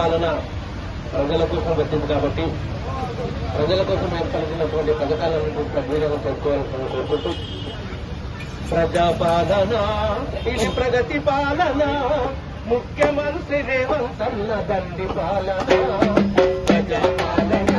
పాలన ప్రజల కోసం వచ్చింది కాబట్టి ప్రజల కోసం ఏర్పడుతున్నటువంటి పథకాలను సద్వినియోగం చేసుకోవాలని కోరుకుంటూ ప్రజాపాలన ఇది ప్రగతి పాలన ముఖ్యమంత్రి రేవంత్ అన్న దండి పాలన ప్రజాపాలన.